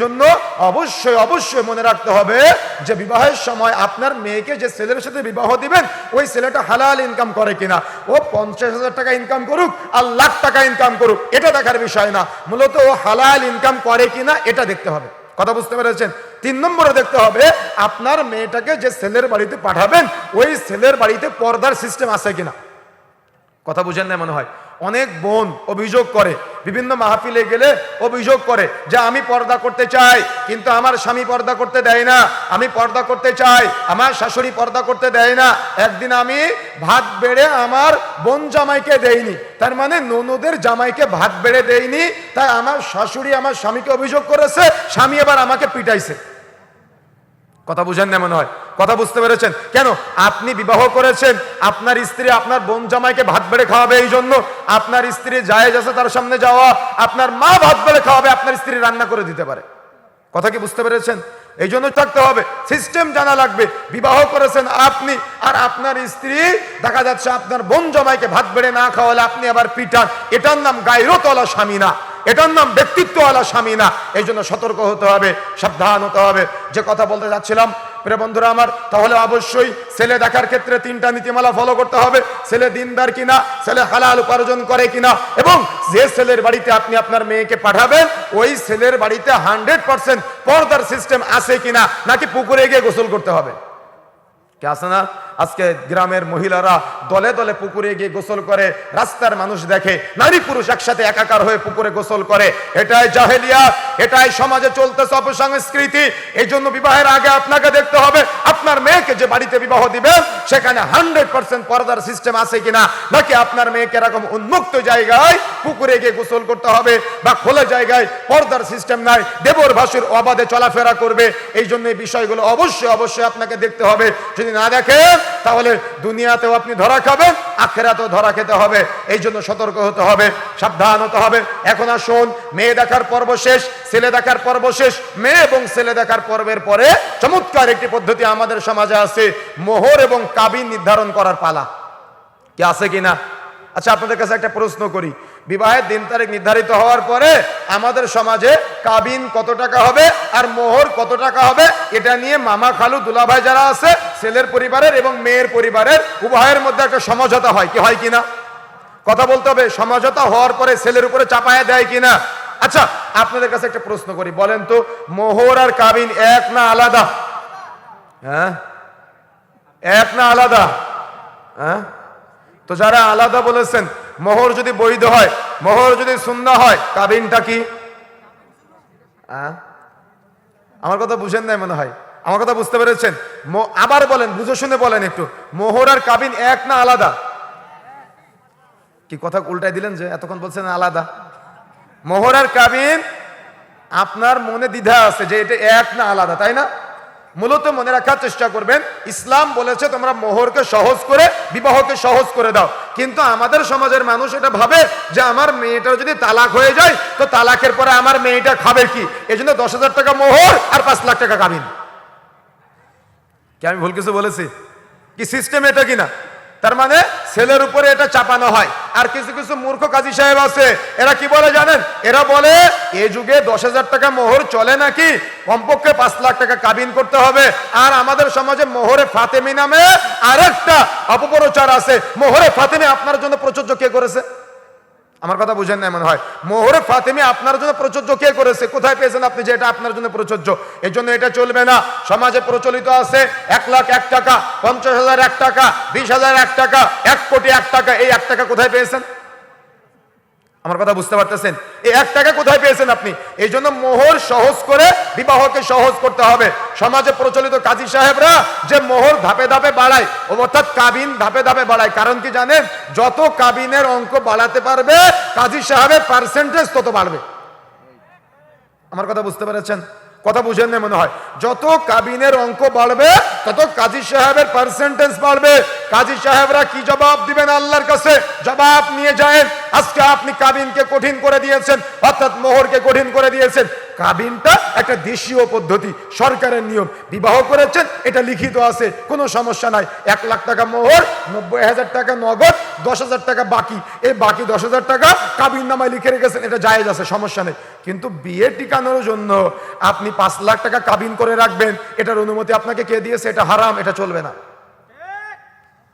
জন্য অবশ্যই অবশ্যই মনে রাখতে হবে যে বিবাহের সময় আপনার মেয়েকে যে ছেলের সাথে বিবাহ দিবেন, ওই ছেলেটা হালাল ইনকাম করে কিনা। ও পঞ্চাশ হাজার টাকা ইনকাম করুক আর লাখ টাকা ইনকাম করুক, এটা দেখার বিষয় না। মূলত ও হালাল ইনকাম করে কিনা, এটা দেখতে হবে। কথা বুঝতে পেরেছেন? তিন নম্বরে দেখতে হবে, আপনার মেয়েটাকে যে ছেলের বাড়িতে পাঠাবেন, ওই ছেলের বাড়িতে পর্দার সিস্টেম আছে কিনা। কথা বুঝেন না মনে হয়? অনেক বোন অভিযোগ করে, বিভিন্ন মাহফিলে গেলে অভিযোগ করে যে আমি পর্দা করতে চাই, কিন্তু আমার স্বামী পর্দা করতে দেয় না। আমি পর্দা করতে চাই, আমার শাশুড়ি পর্দা করতে দেয় না। একদিন আমি ভাত বেড়ে আমার বোন জামাইকে দেইনি। তার মানে ননদের জামাইকে ভাত বেড়ে দেয়নি তাই আমার শাশুড়ি আমার স্বামীকে অভিযোগ করেছে, স্বামী এবার আমাকে পিটাইছে। কথা বুঝেন না মনে হয়। কথা বুঝতে পেরেছেন? কেন? আপনি বিবাহ করেছেন, আপনার স্ত্রী আপনার বোন জামাইকে ভাত বেড়ে খাওয়াবে এই জন্য আপনার স্ত্রী জায়েজ আছে তার সামনে যাওয়া। আপনার মা ভাত বেড়ে খাওয়াবে, আপনার স্ত্রী রান্না করে দিতে পারে। কথা কি বুঝতে পেরেছেন? এই জন্য থাকতে হবে। সিস্টেম জানা লাগবে। বিবাহ করেছেন আপনি, আর আপনার স্ত্রী, দেখা যাচ্ছে আপনার বোন জামাইকে ভাত বেড়ে না খাওয়ালে আপনি আবার পিটান। এটার নাম গাইরতলা স্বামী না। এটার নাম ব্যক্তিত্বওয়ালা স্বামী না এই জন্য সতর্ক হতে হবে, সাবধান হতে হবে। যে কথা বলতে যাচ্ছিলাম, প্রিয় বন্ধুরা আমার, তাহলে অবশ্যই ছেলে দেখার ক্ষেত্রে তিনটা নীতিমালা ফলো করতে হবে। ছেলে দিনদার কিনা, ছেলে হালাল উপার্জন করে কিনা, এবং যে ছেলের বাড়িতে আপনি আপনার মেয়েকে পাঠাবেন, ওই ছেলের বাড়িতে হান্ড্রেড পার্সেন্ট পর্দার সিস্টেম আছে কিনা, নাকি পুকুরে গিয়ে গোসল করতে হবে? কে আছে না? আজকে গ্রামের মহিলারা দলে দলে পুকুরে গিয়ে গোসল করে, রাস্তার মানুষ দেখে, নারী পুরুষ একসাথে একাকার হয়ে পুকুরে গোসল করে। এটাই জাহেলিয়া, এটাই সমাজে চলতেছে অপসংস্কৃতি। এই জন্য বিবাহের আগে আপনাকে দেখতে হবে, আপনার মেয়েকে যে বাড়িতে বিবাহ দিবেন সেখানে হান্ড্রেড পার্সেন্ট পর্দার সিস্টেম আছে কিনা, নাকি আপনার মেয়েকে এরকম উন্মুক্ত জায়গায় পুকুরে গিয়ে গোসল করতে হবে, বা খোলা জায়গায় পর্দার সিস্টেম নাই, দেবর ভাসুর অবাধে চলাফেরা করবে? এই জন্য এই বিষয়গুলো অবশ্যই অবশ্যই আপনাকে দেখতে হবে। যদি না দেখেন, তাহলে দুনিয়াতেও আপনি ধরা খাবেন, আখেরাতেও ধরা খেতে হবে। এই জন্য সতর্ক হতে হবে, সাবধান হতে হবে। এখন আসুন, মেয়ে দেখার পর্ব শেষ, ছেলে দেখার পর্ব শেষ। মেয়ে এবং ছেলে দেখার পর্বের পরে চমৎকার একটি পদ্ধতি আমাদের সমাজে আছে, মোহর এবং কাবিন নির্ধারণ করার পালা। কি আছে কিনা? আচ্ছা আপনাদের কাছে একটা প্রশ্ন করি। বিবাহের দিন তারিখ নির্ধারিত হওয়ার পরে আমাদের সমাজে কাবিন কত টাকা হবে আর মোহর কত টাকা হবে, এটা নিয়ে মামা খালু দুলাভাই যারা আছে, ছেলের পরিবারের এবং মেয়ের পরিবারের উভয়ের মধ্যে একটা সমঝোতা হয়, কি হয় কিনা? কথা বলতে হবে, সমঝোতা হওয়ার পরে ছেলের উপরে চাপায়া দেয় কিনা? আচ্ছা আপনাদের কাছে একটা প্রশ্ন করি, বলেন তো, মোহর আর কাবিন এক না আলাদা? হ্যাঁ? এক না আলাদা? হ্যাঁ? তো যারা আলাদা বলেছেন মোহর যদি বৈধ হয়, মোহর যদি সুন্দর হয়, কাবিনটা কি? আমার কথা বুঝেন নাই মনে হয়। আমার কথা বুঝতে পেরেছেন? আবার বলেন, বুঝে শুনে বলেন একটু। মোহর আর কাবিন এক না আলাদা? কি কথা উল্টাই দিলেন যে এতক্ষণ বলছেন আলাদা? মোহর আর কাবিন আপনার মনে দ্বিধা আছে যে এটা এক না আলাদা, তাই না? মূলত মনে রাখার চেষ্টা করবেন, ইসলাম বলেছে তোমরা মোহরকে সহজ করে, বিবাহকে সহজ করে দাও। কিন্তু আমাদের সমাজের মানুষ এটা ভাবে যে আমার মেয়েটার যদি তালাক হয়ে যায়, তো তালাকের পরে আমার মেয়েটা খাবে কি? এই জন্য দশ হাজার টাকা মোহর আর পাঁচ লাখ টাকা কামিন কি আমি ভুল কিছু বলেছি? কি সিস্টেম এটা কিনা? তার মানে ছেলের উপরে এটা চাপানো হয়। আর কিছু কিছু মূর্খ কাজী সাহেব আছে, এরা কি বলে জানেন? এরা বলে, এ যুগে দশ হাজার টাকা মোহর চলে নাকি? কমপক্ষে পাঁচ লাখ টাকা কাবিন করতে হবে। আর আমাদের সমাজে মোহরে ফাতেমি নামে আরেকটা অপপ্রচার আছে। মোহরে ফাতেমি আপনার জন্য প্রচুর কে করেছে? আমার কথা বুঝেন না মনে হয়। মোহরে ফাতেমি আপনার জন্য প্রযোজ্য কে করেছে? কোথায় পেয়েছেন আপনি যে এটা আপনার জন্য প্রযোজ্য? এই জন্য এটা চলবে না। সমাজে প্রচলিত আছে এক লাখ এক টাকা, পঞ্চাশ হাজার এক টাকা, বিশ হাজার এক টাকা, এক কোটি এক টাকা। এই এক টাকা কোথায় পেয়েছেন? আমার কথা বুঝতে পারতেছেন? এই এক টাকা কোথায় পেয়েছেন আপনি? এই জন্য মোহর সহজ করে বিবাহকে সহজ করতে হবে। সমাজে প্রচলিত কাজী সাহেবরা যে মোহর ধাপে ধাপে বাড়ায়, অর্থাৎ কাবিন ধাপে ধাপে বাড়ায়। কারণ কি জানেন? যত কাবিনের অঙ্ক বাড়াতে পারবে, কাজী সাহেবের পার্সেন্টেজ তত বাড়বে। আমার কথা বুঝতে পেরেছেন? কথা বুঝেন না মনে হয়। যত কাবিনের অঙ্ক বাড়বে, তত কাজী সাহেবের পার্সেন্টেজ বাড়বে। কাজী সাহেবরা কি জবাব দিবেন আল্লাহর কাছে? জবাব নিয়ে যায় আজকে আপনি কাবিনকে কঠিন করে দিয়েছেন, অর্থাৎ মোহরকে কঠিন করে দিয়েছেন। কাবিনটা একটা দেশীয় পদ্ধতি, সরকারের নিয়ম। বিবাহ করেছেন, এটা লিখিত আছে, কোনো সমস্যা নাই। এক লাখ টাকা মোহর, নব্বই হাজার টাকা নগদ, দশ হাজার টাকা বাকি। এই বাকি দশ হাজার টাকা কাবিন নামায় লিখে রেখেছেন, এটা জায়েজ আছে, সমস্যা নেই। কিন্তু বিয়ে টিকানোর জন্য আপনি পাঁচ লাখ টাকা কাবিন করে রাখবেন, এটার অনুমতি আপনাকে কে দিয়েছে? এটা হারাম, এটা চলবে না।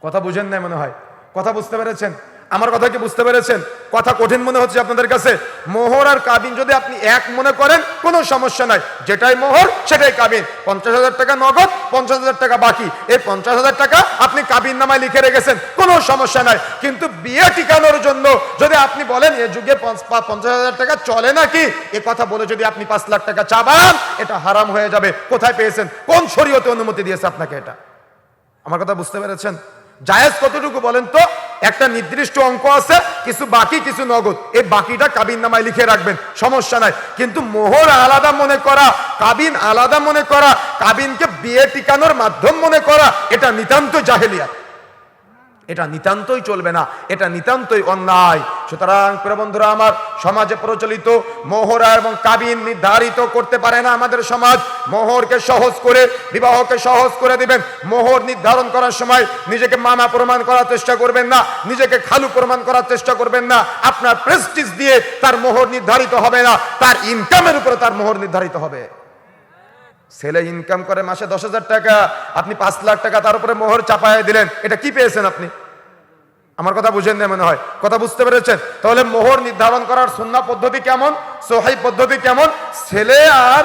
কথা বুঝেন নাই মনে হয়? কথা বুঝতে পেরেছেন? আমার কথা কি বুঝতে পেরেছেন? কথা কঠিন মনে হচ্ছে আপনাদের কাছে। মোহর আর কাবিন যদি আপনি এক মনে করেন, কোনো সমস্যা নাই। যেটাই মোহর, সেটাই কাবিন। পঞ্চাশ হাজার টাকা নগদ, পঞ্চাশ হাজার টাকা বাকি। এই পঞ্চাশ হাজার টাকা আপনি কাবিন নামায় লিখে রেখেছেন, কোনো সমস্যা নাই। কিন্তু বিয়ে টিকানোর জন্য যদি আপনি বলেন, এ যুগে পঞ্চাশ হাজার টাকা চলে নাকি? এ কথা বলে যদি আপনি পাঁচ লাখ টাকা চাবান, এটা হারাম হয়ে যাবে। কোথায় পেয়েছেন? কোন শরীয়তে অনুমতি দিয়েছে আপনাকে এটা? আমার কথা বুঝতে পেরেছেন? জায়েজ কতটুকু বলেন তো? একটা নির্দিষ্ট অঙ্ক আছে, কিছু বাকি, কিছু নগদ। এই বাকিটা কাবিন নামায় লিখে রাখবেন, সমস্যা নাই। কিন্তু মোহর আলাদা মনে করা, কাবিন আলাদা মনে করা, কাবিনকে বিয়ে টিকানোর মাধ্যম মনে করা, এটা নিতান্ত জাহেলিয়া এটা নিতান্তই চলবে না, এটা নিতান্তই অন্যায়। সুতরাং প্রিয় বন্ধুরা আমার, সমাজে প্রচলিত মোহরা এবং কাবিন নির্ধারিত করতে পারে না আমাদের সমাজ। মোহরকে সহজ করে, বিবাহকে সহজ করে দিবেন। মোহর নির্ধারণ করার সময় নিজেকে মামা প্রমাণ করার চেষ্টা করবেন না, নিজেকে খালু প্রমাণ করার চেষ্টা করবেন না। আপনার প্রেস্টিজ দিয়ে তার মোহর নির্ধারিত হবে না, তার ইনকামের উপরে তার মোহর নির্ধারিত হবে। ছেলে ইনকাম করে মাসে দশ হাজার টাকা, আপনি পাঁচ লাখ টাকা তার উপরে মোহর চাপায় দিলেন, এটা কি পেয়েছেন আপনি? আমার কথা বুঝেন না মনে হয়। কথা বুঝতে পেরেছেন? তাহলে মোহর নির্ধারণ করার সন্না পদ্ধতি কেমন? সোহাই পদ্ধতি কেমন? ছেলে আর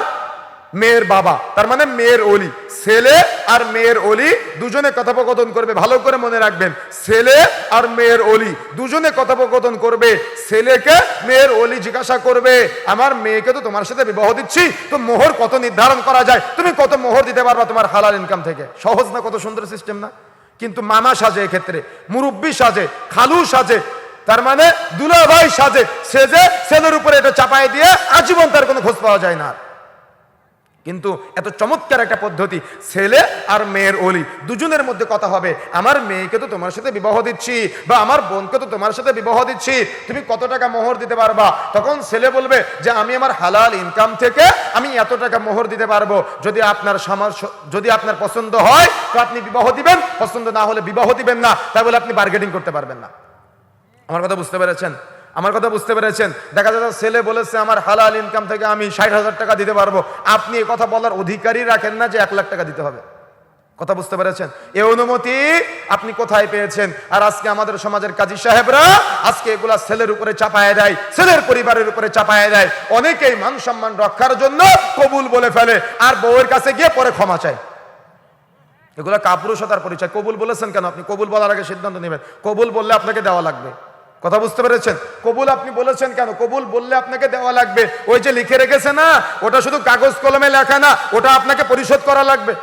মেয়ের বাবা। তার মানে মেয়ের অলি। ছেলে আর মেয়ের অলি দুজনে কথোপকথন করবে। ভালো করে মনে রাখবেন। ছেলে আর মেয়ের অলি দুজনে কথোপকথন করবে। ছেলেকে মেয়ের অলি জিজ্ঞাসা করবে, আমার মেয়েকে তো তোমার সাথে বিবাহ দিচ্ছি, তো মোহর কত নির্ধারণ করা যায়? তুমি কত মোহর দিতে পারবা তোমার হালাল ইনকাম থেকে? সহজ না কত সুন্দর সিস্টেম না? কিন্তু মামা সাজে এক্ষেত্রে, মুরব্বী সাজে, খালু সাজে, তার মানে দুলাভাই সাজে, সেজে ছেলের উপরে এটা চাপাই দিয়ে আজীবন তার কোনো খোঁজ পাওয়া যায় না। কিন্তু এত চমৎকার একটা পদ্ধতি, ছেলে আর মেয়ের অলি, দুজনের মধ্যে কথা হবে, আমার মেয়েকে তো তোমার সাথে বিবাহ দিচ্ছি বা আমার বোনকে তো তোমার সাথে বিবাহ দিচ্ছি, তুমি কত টাকা মোহর দিতে পারবা? তখন ছেলে বলবে যে, আমি আমার হালাল ইনকাম থেকে আমি এত টাকা মোহর দিতে পারব। যদি আপনার সমাজ যদি আপনার পছন্দ হয় তো আপনি বিবাহ দিবেন, পছন্দ না হলে বিবাহ দিবেন না। তাই বলে আপনি বার্গেটিং করতে পারবেন না। আমার কথা বুঝতে পেরেছেন? আমার কথা বুঝতে পেরেছেন? দেখা যাচ্ছে ছেলে বলেছে, আমার হালাল ইনকাম থেকে আমি ষাট হাজার টাকা দিতে পারব। আপনি এ কথা বলার অধিকারই রাখেন না যে এক লাখ টাকা দিতে হবে। কথা বুঝতে পেরেছেন? এই অনুমতি আপনি কোথায় পেয়েছেন? আর আজকে আমাদের সমাজের কাজী সাহেবরা আজকে এগুলা ছেলের উপরে চাপায় দেয়, ছেলের পরিবারের উপরে চাপায় দেয়। অনেকেই মান সম্মান রক্ষার জন্য কবুল বলে ফেলে, আর বউয়ের কাছে গিয়ে পরে ক্ষমা চায়। এগুলো কাপুরুষতার পরিচয়। কবুল বলেছেন কেন আপনি? কবুল বলার আগে সিদ্ধান্ত নেবেন। কবুল বললে আপনাকে দেওয়া লাগবে। কথা বুঝতে পেরেছেন? কবুল আপনি বলেছেন কেন? কবুল বললে আপনাকে দেওয়া লাগবে। ওই যে লিখে রেখেছে না, ওটা শুধু কাগজ কলমে লেখা না, ওটা আপনাকে পরিশোধ করা লাগবে।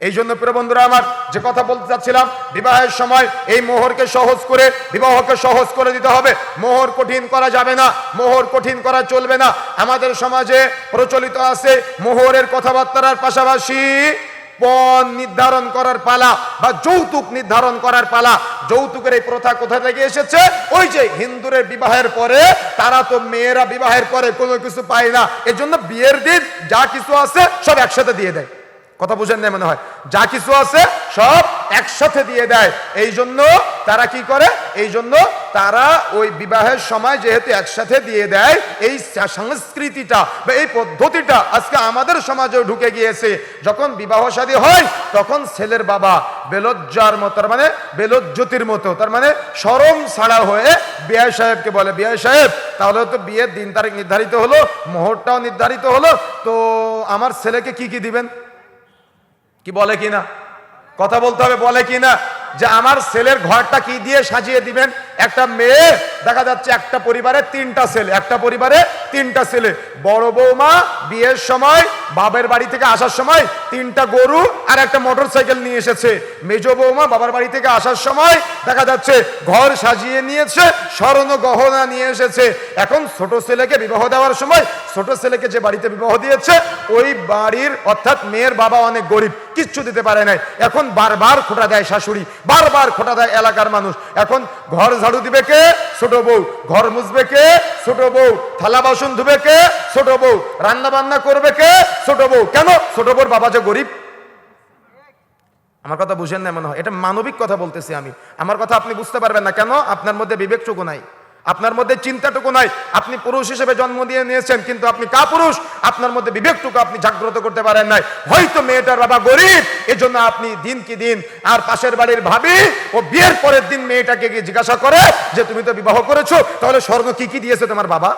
এই জন্য প্রিয় বন্ধুরা আমার যে কথা বলতে চাচ্ছিলাম, বিবাহের সময় এই মোহরকে সহজ করে, বিবাহকে সহজ করে দিতে হবে। মোহর কঠিন করা যাবে না, মোহর কঠিন করা চলবে না। আমাদের সমাজে প্রচলিত আছে মোহরের কথাবার্তার পাশাপাশি পণ নির্ধারণ করার পালা বা যৌতুক নির্ধারণ করার পালা, যৌতুকের এই প্রথা কোথা থেকে এসেছে? ওই যে হিন্দুরের বিবাহের পরে, তারা তো মেয়েরা বিবাহের পরে কোনো কিছু পায় না। এজন্য বিয়ের দিন যা কিছু আছে সব একসাথে দিয়ে দেয়। কথা বুঝেন না মনে হয়। যা কিছু আছে সব একসাথে দিয়ে দেয়। এই জন্য তারা কি করে? এই জন্য তারা ওই বিবাহের সময় যেহেতু একসাথে দিয়ে দেয়, এই সংস্কৃতিটা বা এই পদ্ধতিটা আজকে আমাদের সমাজেও ঢুকে গিয়েছে। যখন বিবাহ শাদী হয়, তখন ছেলের বাবা বেলজ্জার মতো, তার মানে বেলজ্জতির মতো, তার মানে সরম ছাড়া হয়ে বিআই সাহেবকে বলে বিআই সাহেব, তাহলে তো বিয়ের দিন তারিখ নির্ধারিত হলো মোহরটাও নির্ধারিত হলো, তো আমার ছেলেকে কি কি দিবেন? কি বলে কি না কথা বলতে হবে বলে কিনা? যে আমার ছেলের ঘরটা কি দিয়ে সাজিয়ে দিবেন? একটা মেয়ে, দেখা যাচ্ছে একটা পরিবারে তিনটা ছেলে, একটা পরিবারে তিনটা ছেলে। বড় বৌমা, বিয়ের সময় বাবার বাড়ি থেকে আসার সময় তিনটা গরু আর একটা মোটর সাইকেল নিয়ে এসেছে। মেজ বৌমা বাবার বাড়ি থেকে আসার সময় দেখা যাচ্ছে ঘর সাজিয়ে নিয়েছে স্মরণ গহনা নিয়ে এসেছে। এখন ছোট ছেলেকে বিবাহ দেওয়ার সময় ছোট ছেলেকে যে বাড়িতে বিবাহ দিয়েছে, ওই বাড়ির অর্থাৎ মেয়ের বাবা অনেক গরিব, কিচ্ছু দিতে পারে নাই। এখন বারবার খোটা দেয় শাশুড়ি। বারবার খোটা দেয় এলাকার মানুষ। এখন ঘর ঝাড়ু দিবে কে? ছোট বউ। ঘর মুছবে কে? ছোট বউ। থালা বাসন ধুবে কে? ছোট বউ। রান্না বান্না করবে কে? ছোট বউ। কেন? ছোট বউর বাবা যে গরিব। আমার কথা বুঝেন না মনে হয়। এটা মানবিক কথা বলতেছি আমি। আমার কথা আপনি বুঝতে পারবেন না। কেন? আপনার মধ্যে বিবেক চোখ নাই। আপনার মধ্যে চিন্তাটুকু নাই। আপনি পুরুষ হিসেবে জন্ম দিয়ে নিয়েছেন, কিন্তু আপনি কা পুরুষ আপনার মধ্যে বিবেকটুকু আপনি জাগ্রত করতে পারেন নাই। হয়তো মেয়েটার বাবা গরিব, এজন্য আপনি দিন কি দিন আর পাশের বাড়ির ভাবি ও বিয়ের পরের দিন মেয়েটাকে গিয়ে জিজ্ঞাসা করে যে, তুমি তো বিবাহ করেছ, তাহলে স্বর্গ কি কি দিয়েছে তোমার বাবা?